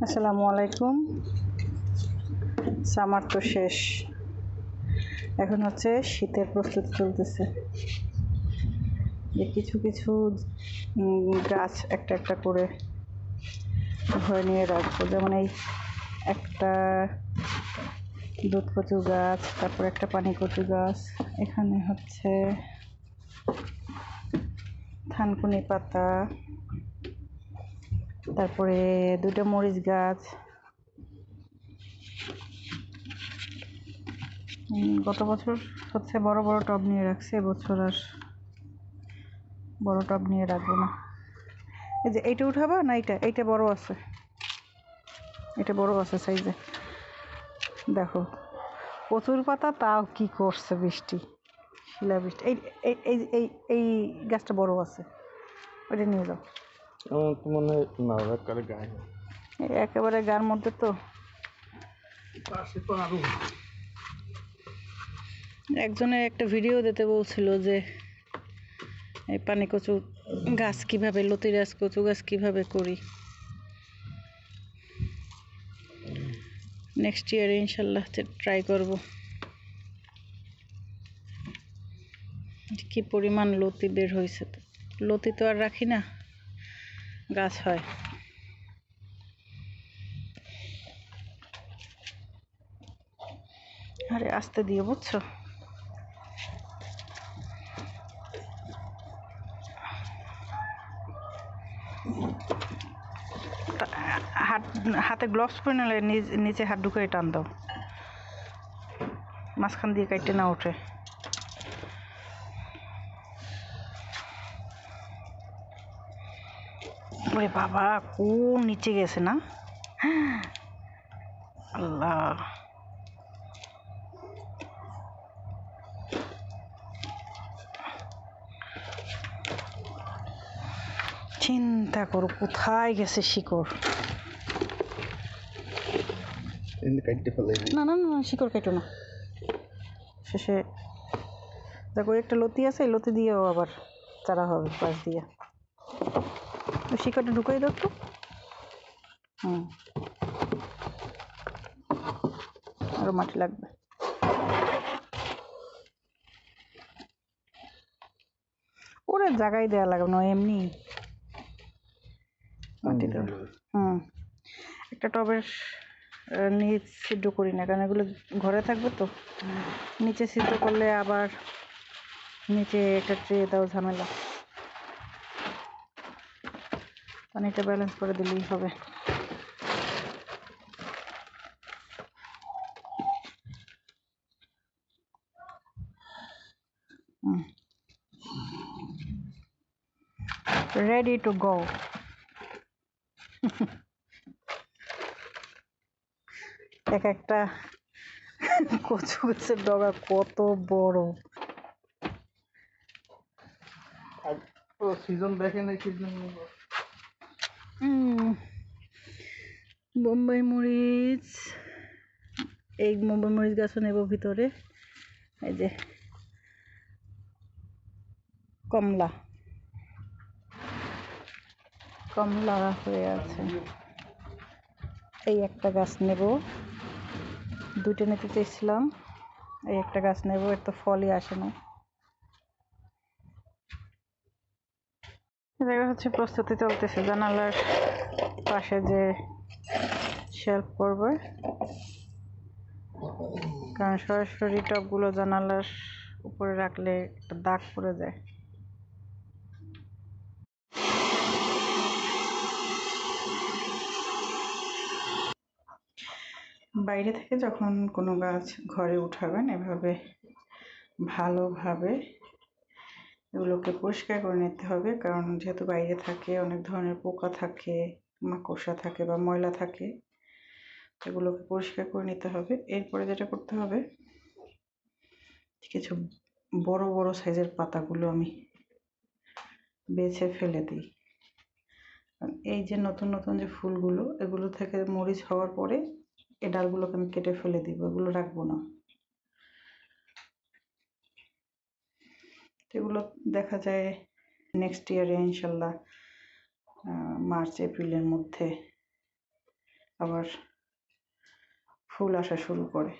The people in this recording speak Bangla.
আসসালামু আলাইকুম। সামার তো শেষ। এখন হচ্ছে শীতের প্রস্তুতি চলতেছে। যে কিছু কিছু গাছ একটা একটা করে ভরে নিয়ে রাখব। যেমন এই একটা দুধ কচু গাছ, তারপর একটা পানি কচু গাছ। এখানে হচ্ছে থানকুনি পাতা তারপরে দুটো মরিচ গাছ। গত বছর হচ্ছে বড় বড় টব নিয়ে রাখছে এবছর আর বড় টব নিয়ে রাখব না। এই যে এইটা উঠাবা না এইটা? এইটা বড় আছে। এটা বড় আছে সাইজে দেখো প্রচুর পাতা তাও কি করছে বৃষ্টি। শিলা বৃষ্টি। এই এই এই গাছটা বড় আছে। ওইটা নিয়ে যাও। আমার তো মনে হয় না কারে গায়ে একেবারে গার মধ্যে তো। পাশে তো আরও একজনের একটা ভিডিও দিতে বলছিল যে এই পানি কচু গাছ কীভাবে লতি গাছ কচু গাছ কীভাবে করি। নেক্সট ইয়ারে ইনশাল্লাহ ট্রাই করব। কি পরিমাণ লতি বের হয়েছে তো লতি তো আর রাখি না। গাছ হয়। আরে আস্তে দিয়ে, বুঝছ? হাত, হাতে গ্লোভস পরে নিলে নিচ- হাত ঢুকে টান দাও। মাঝখান দিয়ে কাটতে না ওঠে ওরে বাবা কোন নিচে গেছে না? আল্লাহ। চিন্তা করো কোথায় গেছে শিকড়? না না না শিকড় কেটো না। শেষে দেখো একটা লতি আছে লতি দিয়েও আবার চারা হবে পাশ দিয়ে। ওই শিকড়টা ঢুকাই দাও তো হুম। আরও মাটি লাগবে। ওরে জায়গায় দেওয়া লাগবে না, এমনি। মাটি দেওয়া হুম। একটা টবের নিচ সিদ্ধ করি না, কারণ এগুলো ঘরে থাকবে তো। নিচে সিদ্ধ করলে আবার নিচে একটা ট্রে দাও ঝামেলা। পানিটা ব্যালেন্স করে দিলেই হবে। রেডি টু গো এক একটা কচু গাছের ডগা কত বড়। সিজন দেখে নাই সিজন বোম্বাই মরিচ, এই বোম্বাই মরিচ গাছও নেব ভিতরে। এই যে, কমলা। কমলা হয়ে আছে। এই একটা গাছ নেব। দুটো নিতে চেয়েছিলাম, এই একটা গাছ নেব, এর তো ফলই আসে না। দেখা হচ্ছে প্রস্তুতি চলতেছে, জানালার পাশে যে শেল্ফ করবে কারণ সরাসরি টবগুলো জানালার উপরে রাখলে একটা দাগ পড়ে যায়। বাইরে থেকে যখন কোনো গাছ ঘরে উঠাবেন, এভাবে ভালোভাবে এগুলোকে পরিষ্কার করে নিতে হবে। কারণ যেহেতু বাইরে থাকে, অনেক ধরনের পোকা থাকে, মাকড়সা থাকে বা ময়লা থাকে, এগুলোকে পরিষ্কার করে নিতে হবে। এরপরে যেটা করতে হবে, কিছু বড় বড় সাইজের পাতাগুলো আমি বেছে ফেলে দিই। এই যে নতুন নতুন যে ফুলগুলো, এগুলো থেকে মরিচ হওয়ার পরে এ ডালগুলোকে আমি কেটে ফেলে দিব, এগুলো রাখব না। এগুলো দেখা যায় নেক্সট ইয়ারে ইনশাল্লাহ মার্চ এপ্রিলের মধ্যে আবার ফুল আসা শুরু করে।